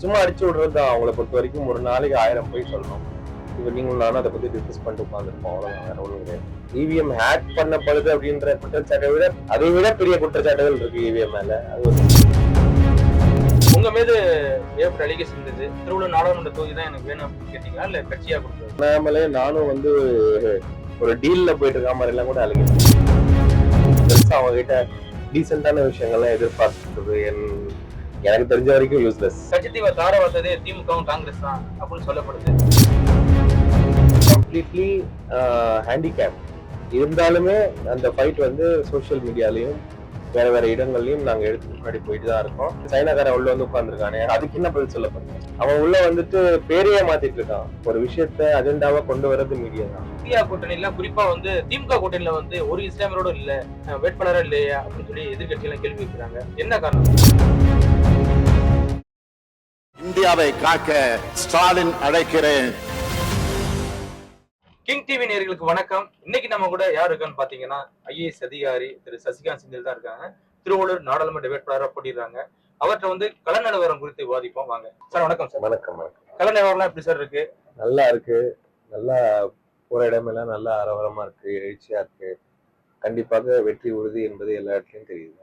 சும்மா அடிச்சு விடுறது தான். அவங்கள பொறுத்த வரைக்கும் ஒரு நாளைக்கு ஆயிரம் போய் சொல்லணும். இப்போ நீங்களும் நானும் அதை பத்தி டிஸ்கஸ் பண்ணிட்டு உட்காந்துருப்போம் அவ்வளவுதான். வேற ஒன்றும் கிடையாது. இவிஎம் ஹேக் பண்ணப்படுது அப்படின்ற குற்றச்சாட்டை விட அதை விட பெரிய குற்றச்சாட்டுகள் இருக்கு இவிஎம் மேல. அது உங்க மீது ஏற்பட்ட அலிகேஷன் இருந்தது. திருவள்ளூர் நாடாளுமன்ற தொகுதி தான் எனக்கு வேணும் அப்படின்னு கேட்டீங்களா? இல்ல கட்சியா கொடுத்தது? நாமளே நானும் வந்து ஒரு டீல்ல போயிட்டு இருக்க மாதிரி எல்லாம் கூட பெருசா அவங்க கிட்ட டீசென்டான விஷயங்கள்லாம் எதிர்பார்க்கிறது என் எனக்கு தெரிஞ்ச வரைக்கும் யூஸ்லெஸ் கட்சித்தீவை தார வந்ததே திமுகவும் காங்கிரஸ் தான் அப்படின்னு சொல்லப்படுது. கம்ப்ளீட்லி ஹேண்டிகேப் இருந்தாலுமே அந்த ஃபைட் வந்து சோஷியல் மீடியாலையும் வேற வேற இடங்கள்லயும் நாங்க எடுத்து முன்னாடி போயிட்டு தான் இருக்கோம். சைனாக்காரன் உள்ள வந்து உட்காந்துருக்கானே அதுக்கு என்ன பதில் சொல்ல போறீங்க? அவன் உள்ள வந்துட்டு பேரையே மாத்திட்டு இருக்கான். ஒரு விஷயத்த அஜெண்டாவா கொண்டு வர்றது மீடியா தான். இந்தியா கூட்டணியில குறிப்பா வந்து திமுக கூட்டணியில வந்து ஒரு இஸ்லாமியரோட இல்ல வேட்பாளரா இல்லையா அப்படின்னு சொல்லி எதிர்கட்சியெல்லாம் கேள்வி வைக்கிறாங்க. என்ன காரணம்? இந்தியாவை காக்க ஸ்டாலின் அழைக்கிறேன். கிங் டிவி நேயர்களுக்கு வணக்கம். இன்னைக்கு நம்ம கூட யார் இருக்கான்னு பாத்தீங்கன்னா ஐஏஎஸ் அதிகாரி திரு சசிகாந்த் சிந்தில் தான் இருக்காங்க. திருவள்ளூர் நாடாளுமன்ற வேட்பாளராக போட்டிடுறாங்க அவர்கிட்ட வந்து கள நிலவரம் குறித்து விவாதிப்போம். வாங்க. சார் வணக்கம் சார். வணக்கம் வணக்கம். கள நிலவரம்லாம் எப்படி சார் இருக்கு? நல்லா இருக்கு. நல்லா போற இடமெல்லாம் நல்லா அரவரமா இருக்கு. எழுச்சியா இருக்கு. கண்டிப்பாக வெற்றி உறுதி என்பது எல்லா இடத்துலயும் தெரியுது.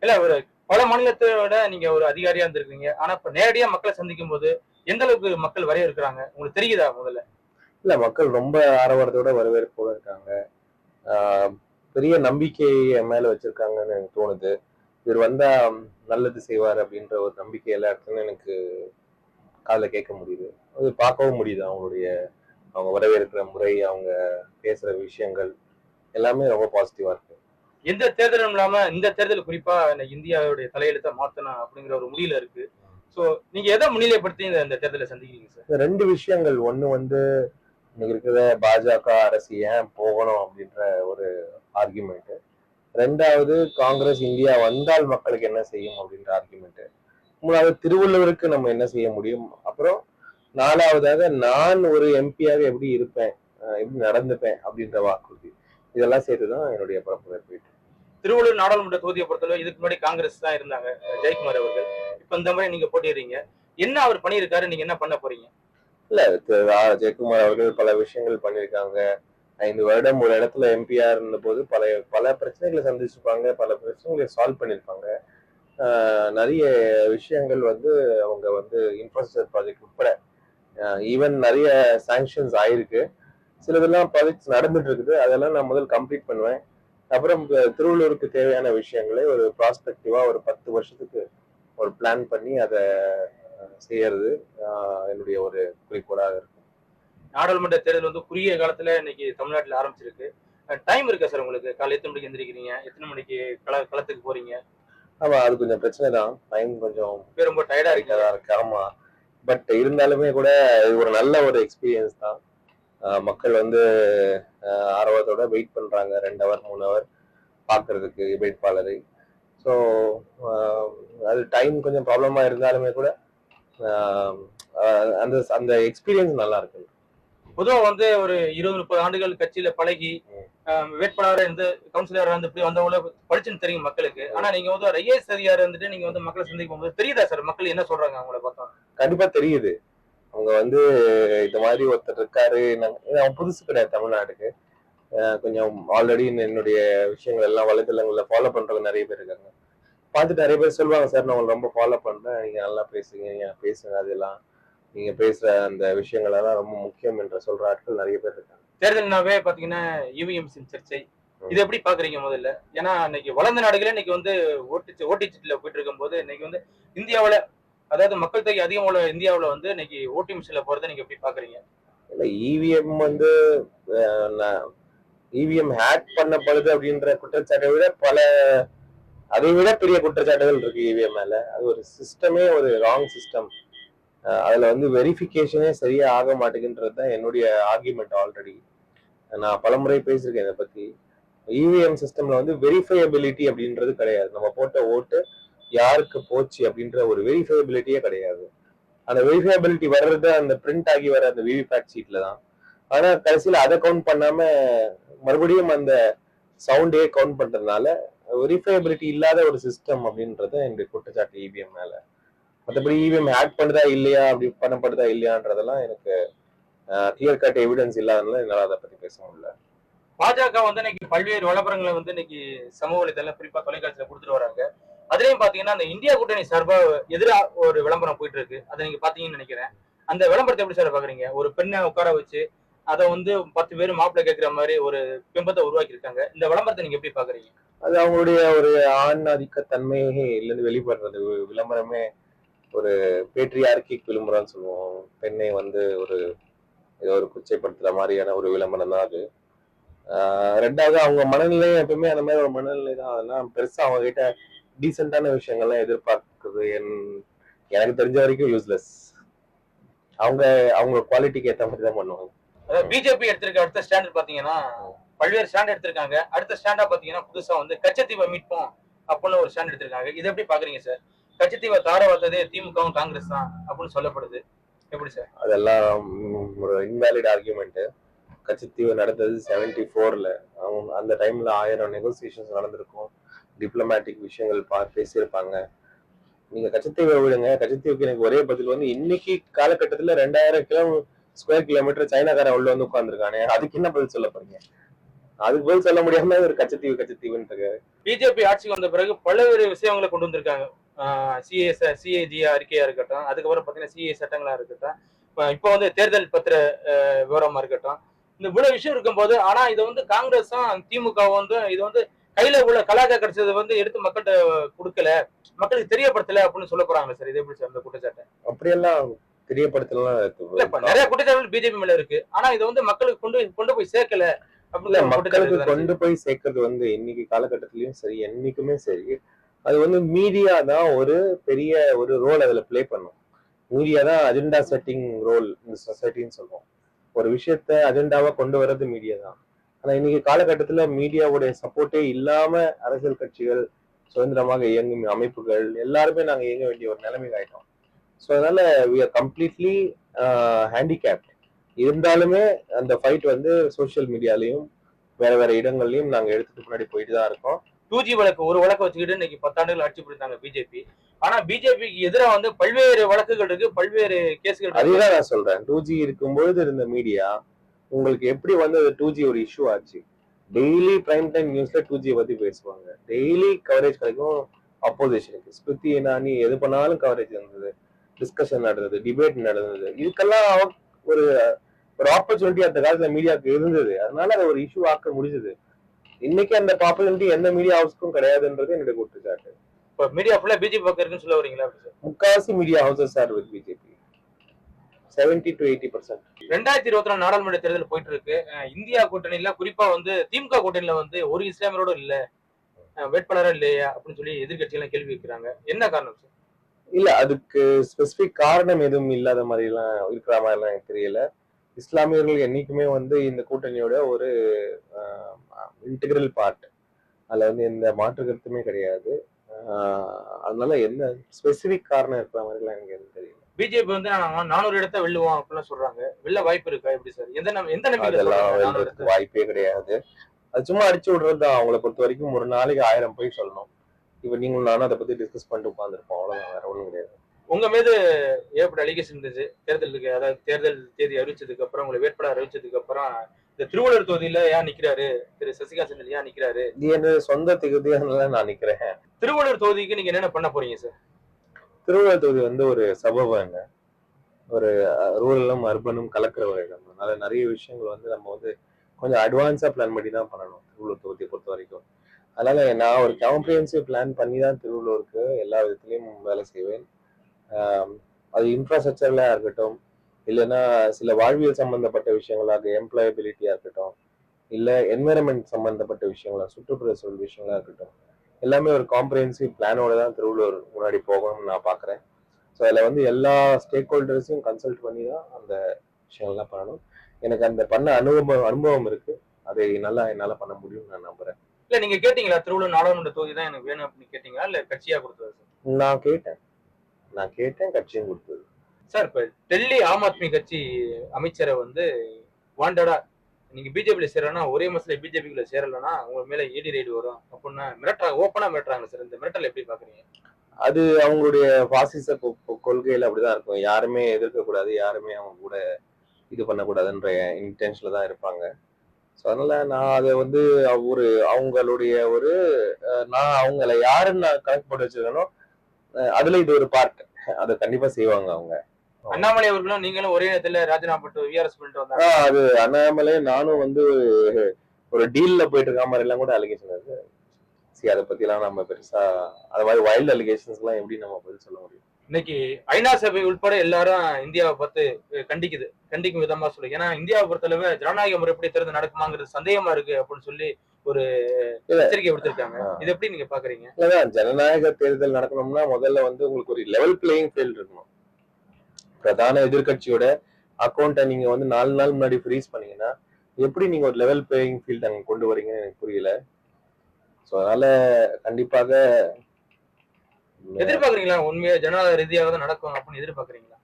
இல்ல ஒரு பல மாநிலத்தோட நீங்க ஒரு அதிகாரியா இருந்திருக்கீங்க. ஆனா இப்ப நேரடியா மக்களை சந்திக்கும் போது எந்த அளவுக்கு மக்கள் வரைய இருக்கிறாங்க உங்களுக்கு தெரியுதா முதல்ல? இல்ல மக்கள் ரொம்ப ஆரவாரத்தோட வரவேற்போட இருக்காங்க. பெரிய நம்பிக்கை என் மேல வச்சிருக்காங்கன்னு எனக்கு தோணுது. இவர் வந்தா நல்லது செய்வார் அப்படின்ற ஒரு நம்பிக்கை எல்லா இடத்துலயும் எனக்கு காதல கேட்க முடியுது. அது பார்க்கவும் முடியுது. அவங்களுடைய அவங்க வரவேற்கிற முறை அவங்க பேசுற விஷயங்கள் எல்லாமே ரொம்ப பாசிட்டிவா இருக்கு. எந்த தேர்தலும் இல்லாம இந்த தேர்தல் குறிப்பா இன்னைக்கு இந்தியாவுடைய தலையெழுத்தை மாத்தணும் அப்படிங்கிற ஒரு முடியல இருக்கு. சோ நீங்க எதை முன்னிலைப்படுத்தி இந்த இந்த தேர்தலை சந்திக்கிறீங்க சார் ரெண்டு விஷயங்கள். ஒண்ணு வந்து இன்னைக்கு இருக்கிற பாஜக அரசு ஏன் போகணும் அப்படின்ற ஒரு ஆர்குமெண்ட் ரெண்டாவது காங்கிரஸ் இந்தியா வந்தால் மக்களுக்கு என்ன செய்யும் அப்படின்ற ஆர்குமெண்ட் மூணாவது திருவள்ளுவருக்கு நம்ம என்ன செய்ய முடியும்? அப்புறம் நாலாவதாக நான் ஒரு எம்பியாக எப்படி இருப்பேன்? எப்படி நடந்துப்பேன் அப்படின்ற வாக்குறுதி. இதெல்லாம் சேர்த்துதான் என்னுடைய பரப்புரை போயிட்டு திருவள்ளூர் நாடாளுமன்ற தொகுதியை பொறுத்தளவு இதுக்கு முன்னாடி காங்கிரஸ் தான் இருந்தாங்க ஜெயக்குமார் அவர்கள். இப்ப இந்த மாதிரி நீங்க போட்டிடுறீங்க. என்ன அவர் பண்ணியிருக்காரு? நீங்க என்ன பண்ண போறீங்க? இல்ல ஜெயக்குமார் அவர்கள் பல விஷயங்கள் பண்ணியிருக்காங்க. ஐந்து வருடம் ஒரு இடத்துல எம்பியா இருந்த போது பல பல பிரச்சனைகளை சந்திச்சிருப்பாங்க பல பிரச்சனைகளை சால்வ் பண்ணியிருப்பாங்க. நிறைய விஷயங்கள் வந்து அவங்க வந்து இன்ஃப்ராஸ்ட்ரக்சர் ப்ராஜெக்ட் உட்பட ஈவன் நிறைய சாங்ஷன்ஸ் ஆயிருக்கு. சிலதெல்லாம் ப்ராஜெக்ட்ஸ் நடந்துட்டு இருக்குது. அதெல்லாம் நான் முதல் கம்ப்ளீட் பண்ணுவேன். அப்புறம் திருவள்ளூருக்கு தேவையான விஷயங்களை ஒரு ப்ராஸ்பெக்டிவா ஒரு பத்து வருஷத்துக்கு ஒரு பிளான் பண்ணி அதை செய்யறது என்னுடைய ஒரு குறிக்கோளாக இருக்கும் நாடாளுமன்ற தேர்தல் வந்து குறுகிய காலத்துல இன்னைக்கு தமிழ்நாட்டுல ஆரம்பிச்சிருக்கு. டைம் இருக்கா சார் உங்களுக்கு? காலை எத்தனை மணிக்கு எந்திரிக்கிறீங்க? எத்தனை மணிக்கு கள களத்துக்கு போறீங்க? ஆமா அது கொஞ்சம் பிரச்சனை தான். டைம் கொஞ்சம் ரொம்ப டயர்டா இருக்கு இருக்கு. ஆமா. பட் இருந்தாலுமே கூட இது ஒரு நல்ல ஒரு எக்ஸ்பீரியன்ஸ் தான். மக்கள் வந்து ஆர்வத்தோட வெயிட் பண்றாங்க. ரெண்டு ஹவர் மூணு ஹவர் பார்க்கிறதுக்கு வேட்பாளரை. ஸோ அது டைம் கொஞ்சம் ப்ராப்ளமா இருந்தாலுமே கூட அந்த அந்த எக்ஸ்பீரியன்ஸ் நல்லா இருக்கு பொதுவா வந்து ஒரு இருபது முப்பது ஆண்டுகள் கட்சியில பழகி வேட்பாளராக இருந்து கவுன்சிலரா இருந்து இப்படி வந்தவங்கள படிச்சுன்னு தெரியும் மக்களுக்கு. ஆனா நீங்க வந்து ஒரு ஐஏஎஸ் அதிகாரி இருந்துட்டு நீங்க வந்து மக்களை சந்திக்கும் போது தெரியுதா சார்? மக்கள் என்ன சொல்றாங்க அவங்கள பார்த்தா? கண்டிப்பா தெரியுது. அவங்க வந்து இந்த மாதிரி ஒருத்தர் இருக்காரு. அவன் புதுசு கிடையாது தமிழ்நாடுக்கு கொஞ்சம் ஆல்ரெடி என்னுடைய விஷயங்கள் எல்லாம் வலைதளங்களில் ஃபாலோ பண்ணுறவங்க நிறைய பேர் இருக்காங்க. பார்த்துட்டு நிறைய பேர் சொல்லுவாங்க சார் நான் உங்களை ரொம்ப ஃபாலோ பண்ணுறேன் நீங்கள் நல்லா பேசுங்க நீங்கள் பேசுங்க அதெல்லாம். நீங்கள் பேசுகிற அந்த விஷயங்களெல்லாம் ரொம்ப முக்கியம் என்று சொல்கிற ஆட்கள் நிறைய பேர் இருக்காங்க. தேர்தல்னாவே பார்த்தீங்கன்னா யுவிஎம்சின் சர்ச்சை. இது எப்படி பாக்குறீங்க முதல்ல? ஏன்னா இன்னைக்கு வளர்ந்த நாடுகளே இன்னைக்கு வந்து ஓட்டு ஓட்டிச்சீட்டுல போயிட்டு இருக்கும்போது இன்னைக்கு வந்து இந்தியாவில அதாவது மக்கள் தொகை அதிகம் உள்ள இந்தியாவில் வந்து இன்னைக்கு ஓட்டி மிஷினில் போகிறத நீங்கள் எப்படி பார்க்குறீங்க இல்லை இவிஎம் வந்து இவிஎம் ஹேக் பண்ணப்படுது அப்படின்ற குற்றச்சாட்டை விட பல அதை விட பெரிய குற்றச்சாட்டுகள் இருக்கு இவிஎம் மேல. அது ஒரு சிஸ்டமே ஒரு ராங் சிஸ்டம் அதுல வந்து வெரிஃபிகேஷனே சரியா ஆக மாட்டேங்குன்றது தான் என்னுடைய ஆர்குமெண்ட் ஆல்ரெடி நான் பலமுறை பேசியிருக்கேன் இதை பத்தி. இவிஎம் சிஸ்டம்ல வந்து வெரிஃபையபிலிட்டி அப்படின்றது கிடையாது. நம்ம போட்ட ஓட்டு யாருக்கு போச்சு அப்படின்ற ஒரு வெரிஃபையபிலிட்டியே கிடையாது. அந்த வெரிஃபையபிலிட்டி வர்றது அந்த பிரிண்ட் ஆகி வர அந்த விவிபேட் சீட்ல தான். ஆனா கடைசியில அதை கவுண்ட் பண்ணாம மறுபடியும் அந்த சவுண்டே கவுண்ட் பண்றதுனால வெரிஃபையபிலிட்டி இல்லாத ஒரு சிஸ்டம் அப்படின்றது எங்க குற்றச்சாட்டு இபிஎம் மேல. மற்றபடி இவிஎம் ஹேக் பண்ணுதா இல்லையா அப்படி பண்ணப்படுதா இல்லையான்றதெல்லாம் எனக்கு கிளியர் கட் எவிடன்ஸ் இல்லாதனால என்னால் அதை பத்தி பேச முடியல. பாஜக வந்து இன்னைக்கு பல்வேறு விளம்பரங்களை வந்து இன்னைக்கு சமூக வலைதளம் குறிப்பா தொலைக்காட்சியில கொடுத்துட்டு வராங்க. அதுலயும் பாத்தீங்கன்னா அந்த இந்தியா கூட்டணி சார்பா எதிராக ஒரு விளம்பரம் போயிட்டு இருக்கு அதை நீங்க பாத்தீங்கன்னு நினைக்கிறேன். அந்த விளம்பரத்தை எப்படி சார் பாக்குறீங்க? ஒரு பெண்ணை உட்கார வச்சு அதை வந்து பத்து பேர் மாப்பிள்ளை கேட்கிற மாதிரி ஒரு பிம்பத்தை உருவாக்கி இருக்காங்க இந்த விளம்பரத்தை நீங்க எப்படி பாக்குறீங்க? அது அவங்களுடைய ஒரு ஆண் ஆதிக்க தன்மையே இல்லைன்னு வெளிப்படுறது விளம்பரமே ஒரு பேட்ரியார்கிக் விளம்பரம்னு சொல்லுவோம். பெண்ணை வந்து ஒரு ஏதோ ஒரு குச்சைப்படுத்துற மாதிரியான ஒரு விளம்பரம் தான் அது. ஆஹ் ரெண்டாவது அவங்க மனநிலை எப்பவுமே அந்த மாதிரி ஒரு மனநிலை தான். அதெல்லாம் பெருசா அவங்க கிட்ட டீசென்டான விஷயங்கள்லாம் எதிர்பார்க்குறது என் எனக்கு தெரிஞ்ச வரைக்கும் யூஸ்லெஸ் அவங்க அவங்க குவாலிட்டிக்கு ஏற்ற மாதிரி தான் பண்ணுவாங்க. அதாவது பிஜேபி எடுத்திருக்க அடுத்த ஸ்டாண்டர்ட் பாத்தீங்கன்னா பல்வேறு ஸ்டாண்ட் எடுத்திருக்காங்க. அடுத்த ஸ்டாண்டா பாத்தீங்கன்னா புதுசா வந்து கச்சத்தீவை மீட்போம் அப்படின்னு ஒரு ஸ்டாண்ட் எடுத்திருக்காங்க. இதை எப்படி பாக்குறீங்க சார் கச்சத்தீவை தார பார்த்ததே திமுகவும் காங்கிரஸ் தான் அப்படின்னு சொல்லப்படுது. எப்படி சார் அதெல்லாம் ஒரு இன்வேலிட் ஆர்கியூமெண்ட் கச்சத்தீவு நடந்தது செவன்டி ஃபோர்ல அந்த டைம்ல ஆயிரம் நெகோசியேஷன்ஸ் நடந்திருக்கும். டிப்ளமேட்டிக் விஷயங்கள் பா பேசியிருப்பாங்க. நீங்க கச்சத்தீவை விடுங்க கச்சத்தீவுக்கு எனக்கு ஒரே பதில் வந்து இன்னைக்கு காலகட்டத்துல ரெண்டாயிரம் கிலோ ஸ்கொயர் கிலோமீட்டர் சைனாக்காரன் உள்ள வந்து உட்காந்துருக்கானே அதுக்கு என்ன பதில் சொல்ல போறீங்க? அதுக்கு பதில் சொல்ல முடியாம ஒரு கச்சத்தீவு கச்சத்தீவுன்னு இருக்காரு பிஜேபி ஆட்சிக்கு வந்த பிறகு பல்வேறு விஷயங்களை கொண்டு வந்திருக்காங்க. சிஏ சிஏஜி அறிக்கையா இருக்கட்டும். அதுக்கப்புறம் பாத்தீங்கன்னா சிஏ சட்டங்களா இருக்கட்டும். இப்போ வந்து தேர்தல் பத்திர விவரமா இருக்கட்டும். இந்த இவ்வளவு விஷயம் இருக்கும்போது ஆனா இதை வந்து காங்கிரஸும் திமுகவும் வந்து இது வந்து கையில உள்ள கலாச்சார கிடைச்சது வந்து எடுத்து மக்கள்கிட்ட கொடுக்கல. மக்களுக்கு தெரியப்படுத்தல அப்படின்னு சொல்ல போறாங்க சார். இது எப்படி சார் இந்த குற்றச்சாட்டு. அப்படியெல்லாம் தெரியப்படுத்தலாம் நிறைய குற்றச்சாட்டுகள் பிஜேபி மேல இருக்கு. ஆனா இது வந்து மக்களுக்கு கொண்டு கொண்டு போய் சேர்க்கல மக்களுக்கு கொண்டு போய் சேர்க்கறது வந்து இன்னைக்கு காலகட்டத்திலயும் சரி என்னைக்குமே சரி. அது வந்து மீடியா தான் ஒரு பெரிய ஒரு ரோல் அதுல ப்ளே பண்ணும். மீடியா தான் அஜெண்டா செட்டிங் ரோல் இந்த சொசைட்டின்னு சொல்லுவோம். ஒரு விஷயத்த அஜெண்டாவா கொண்டு வர்றது மீடியா தான். ஆனா இன்னைக்கு காலகட்டத்துல மீடியாவுடைய சப்போர்ட்டே இல்லாம அரசியல் கட்சிகள் சுதந்திரமாக இயங்கும் அமைப்புகள் எல்லாருமே நாங்க இயங்க வேண்டிய ஒரு நிலைமைக்கு ஆயிட்டோம். ஸோ அதனால வி ஆர் கம்ப்ளீட்லி ஹேண்டிகேப்ட் இருந்தாலுமே அந்த ஃபைட் வந்து சோஷியல் மீடியாலையும் வேற வேற இடங்கள்லயும் நாங்க எடுத்துட்டு முன்னாடி போயிட்டு தான் இருக்கோம். டூ ஜி வழக்கு ஒரு வழக்கு வச்சுக்கிட்டு இன்னைக்கு பத்தாண்டுகள் ஆட்சி புரிந்தாங்க பிஜேபி ஆனா பிஜேபிக்கு எதிராக வந்து பல்வேறு வழக்குகள் இருக்கு பல்வேறு கேஸ்கள் அதுதான் நான் சொல்றேன். டூ ஜி இருக்கும்பொழுது இருந்த மீடியா உங்களுக்கு எப்படி வந்து டூ ஜி ஒரு இஷ்யூ ஆச்சு? டெய்லி பிரைம் டைம் நியூஸ்ல டூ ஜி பத்தி பேசுவாங்க. டெய்லி கவரேஜ் கிடைக்கும் அப்போசிஷனுக்கு ஸ்மிருதி இரானி எது பண்ணாலும் கவரேஜ் இருந்தது டிஸ்கஷன் நடந்தது டிபேட் நடந்தது. இதுக்கெல்லாம் ஒரு ஒரு ஆப்பர்ச்சுனிட்டி அந்த காலத்துல மீடியாவுக்கு இருந்தது. அதனால அதை ஒரு இஷ்யூ ஆக்க முடிஞ்சது. இன்னைக்கு அந்த ஆப்பர்ச்சுனிட்டி எந்த மீடியா ஹவுஸ்க்கும் கிடையாதுன்றது என்னுடைய குற்றச்சாட்டு இப்ப மீடியா ஃபுல்லா பிஜேபி பக்கம் இருக்குன்னு சொல்ல வரீங்களா முக்காவாசி media houses are with BJP seventy to eighty percent ரெண்டாயிரத்தி இருபத்தி நாலு நாடாளுமன்ற தேர்தல் போயிட்டு இருக்கு இந்தியா கூட்டணியில குறிப்பா வந்து திமுக கூட்டணியில வந்து ஒரு இஸ்லாமியரோட இல்ல. வேட்பாளரா இல்லையா அப்படின்னு சொல்லி எதிர்கட்சிகள் கேள்வி வைக்கிறாங்க. என்ன காரணம் சார்? இல்ல அதுக்கு ஸ்பெசிபிக் காரணம் எதுவும் இல்லாத மாதிரி எல்லாம் இருக்கிற மாதிரி எல்லாம் எனக்கு தெரியல. இஸ்லாமியர்கள் என்னைக்குமே வந்து இந்த கூட்டணியோட ஒரு இன்டெகிரல் பார்ட் அதுல வந்து எந்த மாற்று கருத்துமே கிடையாது. அதனால என்ன ஸ்பெசிபிக் காரணம் இருக்கிற மாதிரி எல்லாம் எனக்கு எதுவும் தெரியல. பிஜேபி வந்து நான் நானூறு இடத்த வெல்லுவோம் அப்படிலாம் சொல்றாங்க. வெல்ல வாய்ப்பு இருக்கா? எப்படி சார்? எந்த எந்த நம்பிக்கை? வாய்ப்பே கிடையாது. அது சும்மா அடிச்சு விடுறது அவங்கள பொறுத்த வரைக்கும் ஒரு நாளைக்கு ஆயிரம் போய் சொல்லணும். இப்ப நீங்களும் நானும் அதை பத்தி டிஸ்கஸ் பண்ணிட்டு உட்காந்துருப்போம் அவ்வளவுதான். வேற ஒண்ணும் கிடையாது. உங்க மீது ஏற்பட்ட அலிகேஷன் இருந்துச்சு தேர்தலுக்கு அதாவது தேர்தல் தேதி அறிவிச்சதுக்கு அப்புறம் உங்களை வேட்பாளர் அறிவிச்சதுக்கு அப்புறம் இந்த திருவள்ளூர் தொகுதியில ஏன் நிக்கிறாரு? திரு. சசிகா செந்தில் ஏன் நிக்கிறாரு? இது என்னோட சொந்த திகுதியானல நான் நிக்கிறேன். திருவள்ளூர் தொகுதிக்கு நீங்க என்னென்ன பண்ண போறீங்க சார்? திருவிழா தொகுதி வந்து ஒரு சபவங்க. ஒரு ரூரலும் அர்பனும் கலக்கிற ஒரு இடம் அதனால நிறைய விஷயங்கள் வந்து நம்ம வந்து கொஞ்சம் அட்வான்ஸா பிளான் பண்ணி தான் பண்ணணும் திருவள்ளூர் தொகுதியை பொறுத்த வரைக்கும். அதனால நான் ஒரு காம்ப்ரிஹென்சிவ் பிளான் பண்ணி தான் திருவள்ளூருக்கு எல்லா விதத்துலையும் வேலை செய்வேன். அது இன்ஃப்ராஸ்ட்ரக்சர்ல இருக்கட்டும் இல்லைன்னா சில வாழ்வியல் சம்பந்தப்பட்ட விஷயங்களாக எம்ப்ளாயபிலிட்டியா இருக்கட்டும் இல்லை என்விரான்மெண்ட் சம்பந்தப்பட்ட விஷயங்களா சுற்றுப்புற சூழல் விஷயங்களா இருக்கட்டும் எல்லாமே ஒரு காம்ப்ரிஹென்சிவ் பிளானோட தான் திருவள்ளூர் முன்னாடி போகணும்னு நான் பார்க்குறேன் ஸோ அதில் வந்து எல்லா ஸ்டேக் ஹோல்டர்ஸையும் கன்சல்ட் பண்ணி தான் அந்த விஷயங்கள்லாம் பண்ணணும். எனக்கு அந்த பண்ண அனுபவம் அனுபவம் இருக்கு. அதை நல்லா என்னால் பண்ண முடியும்னு நான் நம்புறேன். இல்ல நீங்க கேட்டீங்களா? திருவள்ளூர் நாடாளுமன்ற தொகுதி தான் எனக்கு வேணும் அப்படின்னு கேட்டீங்களா? இல்ல கட்சியா கொடுத்தது சார்? நான் கேட்டேன். நான் கேட்டேன் கட்சியும் கொடுத்தது. சார் இப்ப டெல்லி ஆம் ஆத்மி கட்சி அமைச்சரை வந்து வாண்டடா நீங்க பிஜேபியில சேரனா ஒரே மாசத்துல பிஜேபிக்குள்ள சேரலன்னா உங்க மேல இடி ரைடு வரும். அப்படின்னா மிரட்டுறாங்க ஓப்பனா மிரட்டுறாங்க சார் இந்த மிரட்டல் எப்படி பாக்குறீங்க? அது அவங்களுடைய பாசிச கொ- கொ- கொள்கையில அப்படிதான் இருக்கும். யாருமே எதிர்க்க கூடாது யாருமே அவங்க கூட இது பண்ணக்கூடாதுன்ற இன்டென்ஷன்ல தான் இருப்பாங்க. ஸோ அதனால நான் அதை வந்து ஒரு அவங்களுடைய ஒரு நான் அவங்கள யாருன்னு நான் கனெக்ட் போட்டு வச்சிருக்கேனோ அதுல இது ஒரு பார்ட் அதை கண்டிப்பா செய்வாங்க அவங்க. அண்ணாமலை அவர்களும் நீங்களும் ஒரே நேரத்துல ராஜினாமா பண்ணிட்டு விஆர்எஸ் பண்ணிட்டு வந்தாங்க. அது அண்ணாமலை நானும் வந்து ஒரு டீல்ல போயிட்டு இருக்க மாதிரி எல்லாம் கூட அலிகேஷன் இருக்கு. சரி அதை பத்தி எல்லாம் நம்ம பெருசா அது மாதிரி வைல்டு அலிகேஷன்ஸ் எல்லாம் எப்படி நம்ம பதில் சொல்ல முடியும்? இன்னைக்கு ஐநா சபை உட்பட எல்லாரும் இந்தியாவை பார்த்து கண்டிக்குது. கண்டிக்கும் விதமா சொல்லு. ஏன்னா இந்தியாவை பொறுத்தளவு ஜனநாயக முறைப்படி தேர்தல் நடக்குமாங்கிறது சந்தேகமா இருக்கு அப்படின்னு சொல்லி ஒரு. எச்சரிக்கை விடுத்திருக்காங்க. இது எப்படி நீங்க பாக்குறீங்க? ஜனநாயக தேர்தல் நடக்கணும்னா முதல்ல வந்து உங்களுக்கு ஒரு லெவல் பிளேயிங் ஃபீல்ட் இருக்கணும். பிரதான எதிர்க்கட்சியோட அக்கௌண்ட்டை நீங்க வந்து நாலு நாள் முன்னாடி ஃப்ரீஸ் பண்ணீங்கன்னா எப்படி நீங்க ஒரு லெவல் பிளேயிங் ஃபீல்ட் அங்க கொண்டு வரீங்கன்னு எனக்கு புரியல. ஸோ அதனால கண்டிப்பாக எதிர்பார்க்கறீங்களா? உண்மையா ஜனநாயக ரீதியாக தான் நடக்கும் அப்படின்னு எதிர்பார்க்கறீங்களா?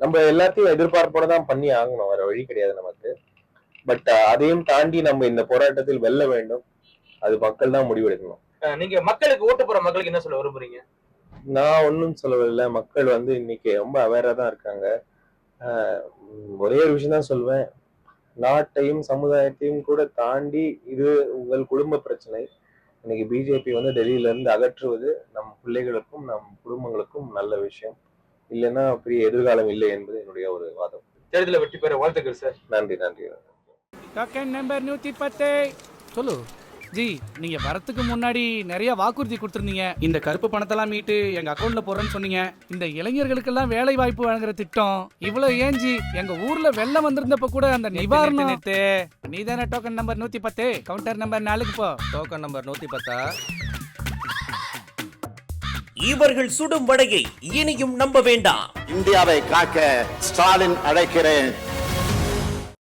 நம்ம எல்லாத்தையும் எதிர்பார்ப்போட தான் பண்ணி ஆகணும். வேற வழி கிடையாது நமக்கு. பட் அதையும் தாண்டி நம்ம இந்த போராட்டத்தில் வெல்ல வேண்டும். அது மக்கள் தான் முடிவெடுக்கணும். நீங்க மக்களுக்கு ஓட்டு போற மக்களுக்கு என்ன சொல்ல விரும்புறீங்க? நான் ஒன்றும் சொல்லவில்லை. மக்கள் வந்து இன்னைக்கு ரொம்ப அவேரா தான் இருக்காங்க. ஒரே ஒரு விஷயம் தான் சொல்வேன். நாட்டையும் சமுதாயத்தையும் கூட தாண்டி இது உங்கள் குடும்ப பிரச்சனை. இன்னைக்கு பிஜேபி வந்து டெல்லியில இருந்து அகற்றுவது நம் பிள்ளைகளுக்கும் நம் குடும்பங்களுக்கும் நல்ல விஷயம். இல்லைன்னா பெரிய எதிர்காலம் இல்லை என்பது என்னுடைய ஒரு வாதம். தேர்தலில் வெற்றி பெற வாழ்த்துக்கள் சார். நன்றி நன்றி. நம்பர் நூத்தி பத்து. சொல்லு. ஜி நீங்க வரத்துக்கு முன்னாடி நிறைய வாக்குறுதி கொடுத்துருந்தீங்க. இந்த கருப்பு பணத்தெல்லாம் மீட்டு எங்க அக்கௌண்ட்ல போடுறேன்னு சொன்னீங்க. இந்த இளைஞர்களுக்கெல்லாம் வேலை வாய்ப்பு வழங்குற திட்டம் இவ்வளவு ஏன் ஜி? எங்க ஊர்ல வெள்ளம் வந்திருந்தப்ப கூட அந்த நிவாரணம் நீ தானே டோக்கன் நம்பர் நூத்தி பத்து கவுண்டர் நம்பர் நாலுக்கு போ. டோக்கன் நம்பர் நூத்தி பத்தா இவர்கள் சுடும் வடையை இனியும் நம்ப வேண்டாம். இந்தியாவை காக்க ஸ்டாலின் அழைக்கிறேன்.